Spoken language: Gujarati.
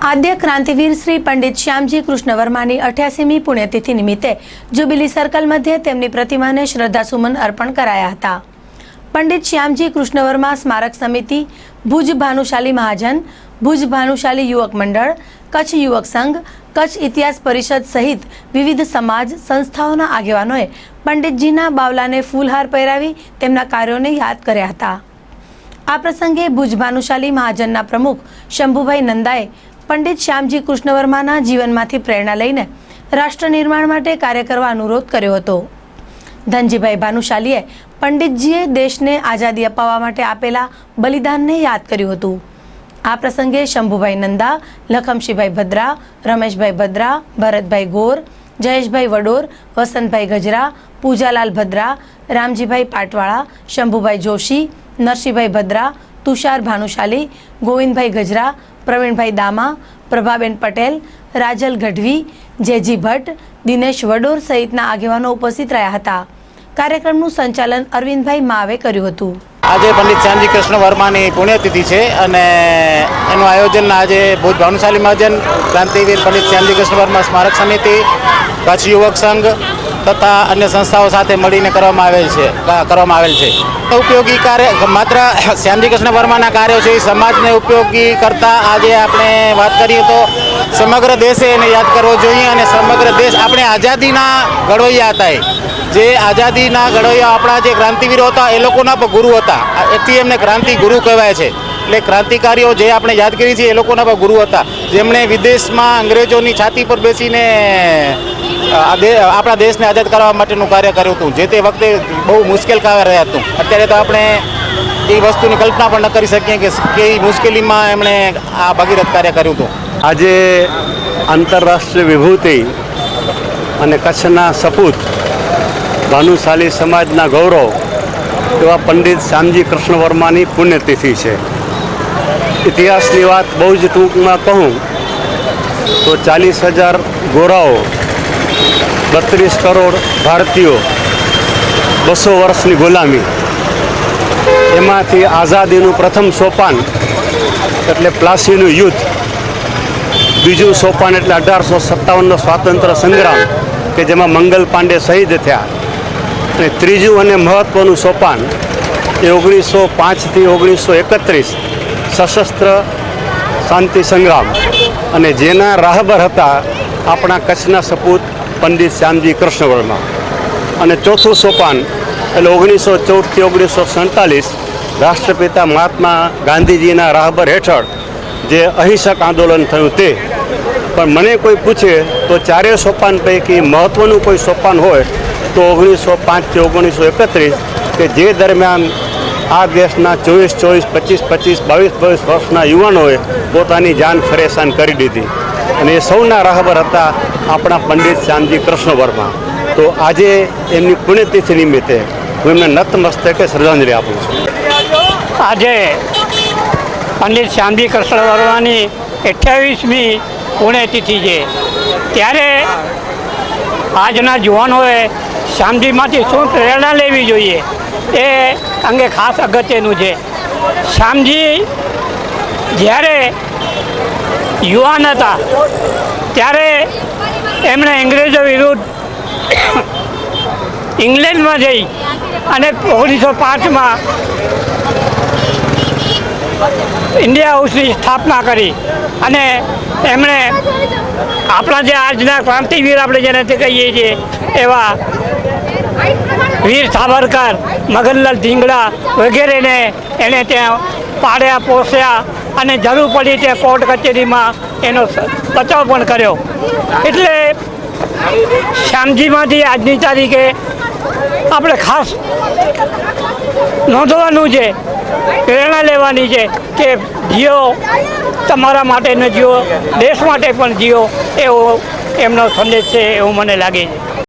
આદ્ય ક્રાંતિવીર શ્રી પંડિત શ્યામજી કૃષ્ણ વર્માની અઠ્યાસીમી પુણ્યતિથિ નિમિત્તે જ્યુબિલી સર્કલ મધ્યે તેમની પ્રતિમાને શ્રદ્ધાસુમન અર્પણ કરાયા હતા. પંડિત શ્યામજી કૃષ્ણ વર્મા સ્મારક સમિતિ, ભુજ ભાનુશાલી મહાજન, ભુજ ભાનુશાલી યુવક મંડળ, કચ્છ યુવક સંઘ, કચ્છ ઇતિહાસ પરિષદ સહિત વિવિધ સમાજ સંસ્થાઓના આગેવાનોએ પંડિતજીના બાવલાને ફૂલહાર પહેરાવી તેમના કાર્યોને યાદ કર્યા હતા. આ પ્રસંગે ભુજ ભાનુશાલી મહાજનના પ્રમુખ શંભુભાઈ નંદાએ પંડિત શ્યામજી કૃષ્ણ વર્માના જીવનમાંથી પ્રેરણા લઈને રાષ્ટ્ર નિર્માણ માટે કાર્ય કરવા અનુરોધ કર્યો હતો. ધનજીભાઈ ભાનુશાલીએ પંડિતજીએ દેશને આઝાદી અપાવવા માટે આપેલા બલિદાનને યાદ કર્યું હતું. આ પ્રસંગે શંભુભાઈ નંદા, લખમશીભાઈ ભદ્રા, રમેશભાઈ ભદ્રા, ભરતભાઈ ગોર, જયેશભાઈ વડોર, વસંતભાઈ ગજરા, પૂજાલાલ ભદ્રા, રામજીભાઈ પાટવાળા, શંભુભાઈ જોશી, નરસિંહભાઈ ભદ્રા, તુષાર ભાનુશાલી, ગોવિંદભાઈ ગજરા પ્રવીણભાઈ દામા, પ્રભાબેન પટેલ, રાજલ ગઢવી, જેજી ભટ્ટ, દિનેશ વડોર સહિતના આગેવાનો ઉપસ્થિત રહ્યા હતા. કાર્યક્રમનું સંચાલન અરવિંદભાઈ માવે કર્યું હતું. આજે પંડિત શ્યામજી કૃષ્ણ વર્માની પુણ્યતિથિ છે અને એનું આયોજન આજે ભુજ ભાનુશાલી મહાજન ક્રાંતિવીર પંડિત શ્યામજી કૃષ્ણ વર્મા સ્મારક સમિતિ, કચ્છ યુવક સંઘ તથા અન્ય સંસ્થાઓ સાથે મળીને કરવામાં આવેલ છે કરવામાં આવેલ છે. ઉપયોગી કાર્ય, માત્ર શ્યામજી કૃષ્ણ વર્માના કાર્યો છે, એ સમાજને ઉપયોગી કરતા આજે આપણે વાત કરીએ તો સમગ્ર દેશે એને યાદ કરવો જોઈએ અને સમગ્ર દેશ આપણે આઝાદીના ઘડવૈયા હતા જે આઝાદીના ઘડવૈયા આપણા જે ક્રાંતિવીરો હતા, એ લોકોના પણ ગુરુ હતા. એથી એમને ક્રાંતિ ગુરુ કહેવાય છે. એટલે ક્રાંતિકારીઓ જે આપણે યાદ કરીએ છીએ એ લોકોના પણ ગુરુ હતા. જેમણે વિદેશમાં અંગ્રેજોની છાતી પર બેસીને આપણા દેશને આઝાદ કરવા માટેનું કાર્ય કર્યું હતું. જે તે વખતે બહુ મુશ્કેલ કાર્ય રહ્યા હતું. અત્યારે તો આપણે એ વસ્તુની કલ્પના પણ ન કરી શકીએ કે કઈ મુશ્કેલીમાં એમણે આ ભગીરથ કાર્ય કર્યું હતું. આજે આંતરરાષ્ટ્રીય વિભૂતિ અને કચ્છના સપૂત ભાનુશાલી સમાજના ગૌરવ એવા પંડિત શ્યામજી કૃષ્ણ વર્માની પુણ્યતિથિ છે. ઇતિહાસની વાત બહુ જ ટૂંકમાં કહું તો ચાલીસ હજાર ગોરાઓ બત્રીસ કરોડ ભારતીયો બસો વર્ષની ગુલામી. એમાંથી આઝાદીનું પ્રથમ સોપાન એટલે પ્લાસીનું યુદ્ધ. બીજું સોપાન એટલે અઢારસો સત્તાવનનો સ્વાતંત્ર્ય સંગ્રામ, કે જેમાં મંગલ પાંડે શહીદ થયા. અને ત્રીજું અને મહત્ત્વનું સોપાન એ ઓગણીસો પાંચથી ઓગણીસો એકત્રીસ સશસ્ત્ર શાંતિ સંગ્રામ. અને જેના રાહબર હતા આપણા કચ્છના સપૂત પંડિત શ્યામજી કૃષ્ણ વર્મા અને ચોથું સોપાન, એટલે ઓગણીસો ચૌદથી ઓગણીસો સડતાલીસ રાષ્ટ્રપિતા મહાત્મા ગાંધીજીના રાહબર હેઠળ જે અહિંસક આંદોલન થયું તે. પણ મને કોઈ પૂછે તો ચારેય સોપાન પૈકી મહત્ત્વનું કોઈ સોપાન હોય તો ઓગણીસો પાંચથી ઓગણીસો એકત્રીસ, કે જે દરમિયાન આ દેશના ચોવીસ ચોવીસ, પચીસ પચીસ, બાવીસ બાવીસ વર્ષના યુવાનોએ પોતાની જાન ફરેશાન કરી દીધી. અને એ સૌના રાહબર હતા આપણા પંડિત શ્યામજી કૃષ્ણ વર્મા. તો આજે એમની પુણ્યતિથિ નિમિત્તે હું એમને નતમસ્તકે શ્રદ્ધાંજલિ આપું છું. આજે પંડિત શ્યામજી કૃષ્ણ વર્માની અઠ્યાવીસમી પુણ્યતિથિ છે. ત્યારે આજના યુવાનોએ શ્યામજીમાંથી શું પ્રેરણા લેવી જોઈએ એ અંગે ખાસ અગત્યનું છે. શ્યામજી જ્યારે યુવાન હતા. ત્યારે એમણે અંગ્રેજો વિરુદ્ધ ઇંગ્લેન્ડમાં જઈ અને ઓગણીસો પાંચમાં ઇન્ડિયા હાઉસની સ્થાપના કરી અને એમણે આપણા જે આજના ક્રાંતિવીર આપણે જેને તે કહીએ છીએ એવા વીર સાવરકર, મગનલાલ ધીંગડા વગેરેને એણે ત્યાં પાડ્યા, પોસ્યા અને જરૂર પડી તે કોર્ટ કચેરીમાં એનો બચાવ પણ કર્યો. એટલે શ્યામજીમાંથી આજની તારીખે આપણે ખાસ નોંધવાનું છે, પ્રેરણા લેવાની છે કે જીઓ તમારા માટે ન જીઓ દેશ માટે પણ જીઓ એવો એમનો સંદેશ છે એવું મને લાગે છે.